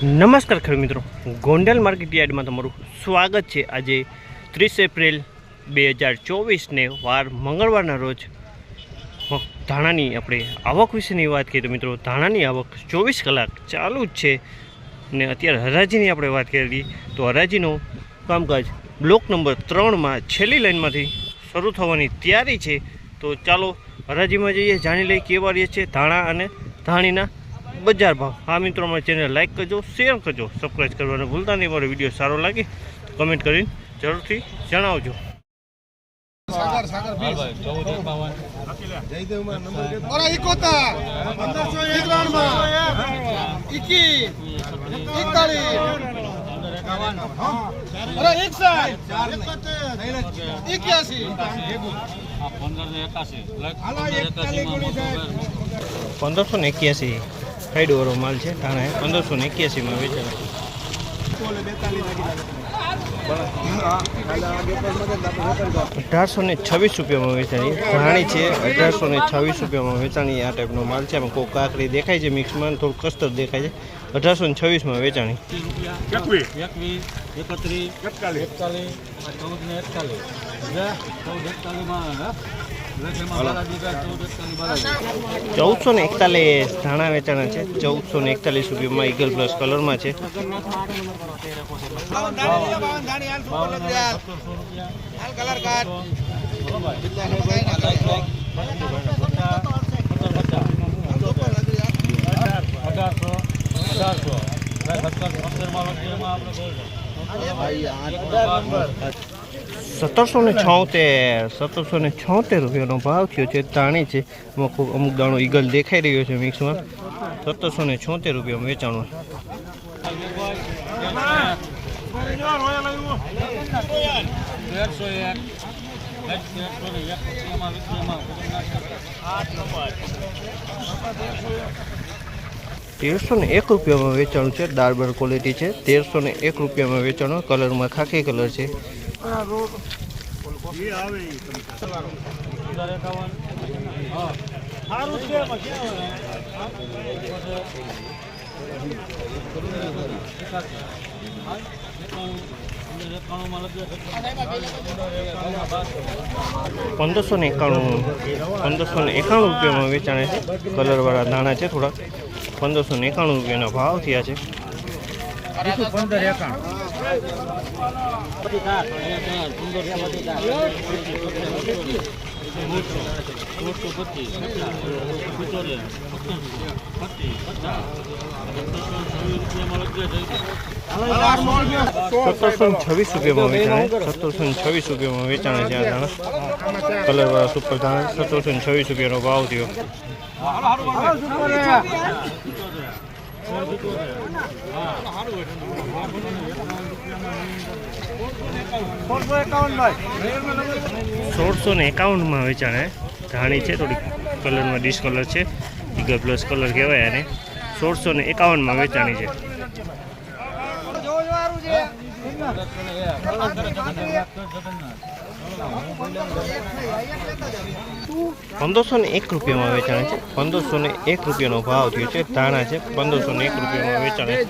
નમસ્કાર ખેડૂત મિત્રો. ગોંડલ માર્કેટ યાર્ડમાં તમારું સ્વાગત છે. આજે ત્રીસ એપ્રિલ બે હજાર ચોવીસને વાર મંગળવારના રોજ ધાણાની આપણે આવક વિશેની વાત કરીએ તો મિત્રો, ધાણાની આવક ચોવીસ કલાક ચાલુ જ છે. ને અત્યારે હરાજીની આપણે વાત કરીએ તો હરાજીનું કામકાજ બ્લોક નંબર ત્રણમાં છેલ્લી લાઇનમાંથી શરૂ થવાની તૈયારી છે. તો ચાલો હરાજીમાં જઈએ, જાણી લઈએ કેવા રહીએ છે ધાણા અને ધાણીના બજાર ભાવ. આ મિત્રો અમારી ચેનલ લાઇક કરજો શેર કરજો સબસ્ક્રાઈબ અને ભૂલતા નહીં મારો વીડિયો સારો લાગે કમેન્ટ કરીને જરૂરથી જણાવજો. પંદરસો ને ઓલા ફાઈડવાળો માલ છે ટાણે પંદરસો ને એક્યાસીમાં વેચાય અઢારસો ને છવ્વીસ રૂપિયામાં વેચાણી. ઘાણી છે અઢારસો ને છવ્વીસ રૂપિયામાં વેચાણી. આ ટાઈપનો માલ છે. આમાં કોઈ કાકડી દેખાય છે મિક્સમાં થોડું કસ્તર દેખાય છે. અઢારસો ને છવ્વીસમાં વેચાણી. એકત્રીસ એકતાલીસ. એકતાલીસ ચૌદ ને એકતાલીસ. ચૌદ એકતાલીસમાં ચૌદસો ને એકતાલીસ ધાણા વેચાણા છે. ચૌદસો ને એકતાલીસ રૂપિયામાં ઈગલ પ્લસ કલરમાં છે. અઢારસો અઢારસો સત્તરસો ને છોતેર, સત્તરસો ને છોતેર રૂપિયાનો ભાવ થયો છે, તાણી છે. એમાં ખૂબ અમુક દાણો ઈગલ દેખાઈ રહ્યો છે મિક્સમાં. સત્તરસો ને છોતેર રૂપિયામાં વેચાણો તેરસો ને એક રૂપિયામાં વેચાણું છે ડાર્બર ક્વોલિટી છે. તેરસો ને એક રૂપિયામાં વેચાણો, કલરમાં ખાખી કલર છે. એમાં પંદરસો ને એકાણું, પંદરસો ને એકાણું રૂપિયામાં વેચાણે છે. કલરવાળા દાણા છે થોડા પંદરસો ને એકાણું રૂપિયાના ભાવ થયા છે. પંદર એકાણું. સત્તરસો છવ્વીસ રૂપિયામાં વેચાણ સત્તરસો છવ્વીસ રૂપિયામાં વેચાણે છે આ દાણા. કલરવાળા સુપર દાણા સત્તરસો છવ્વીસ રૂપિયાનો ભાવ થયો. સોળસો ને એકાવનમાં વેચાણે ધાણી છે, થોડીક કલરમાં ડિસ્કલર છે ઈગલ પ્લસ કલર કહેવાય અને સોળસો ને એકાવનમાં વેચાણી છે. પંદરસો ને એક રૂપિયામાં વેચાણે છે. પંદરસો ને એક રૂપિયાનો ભાવ થયો છે. ધાણા છે. પંદરસો ને એક રૂપિયામાં વેચાણે છે.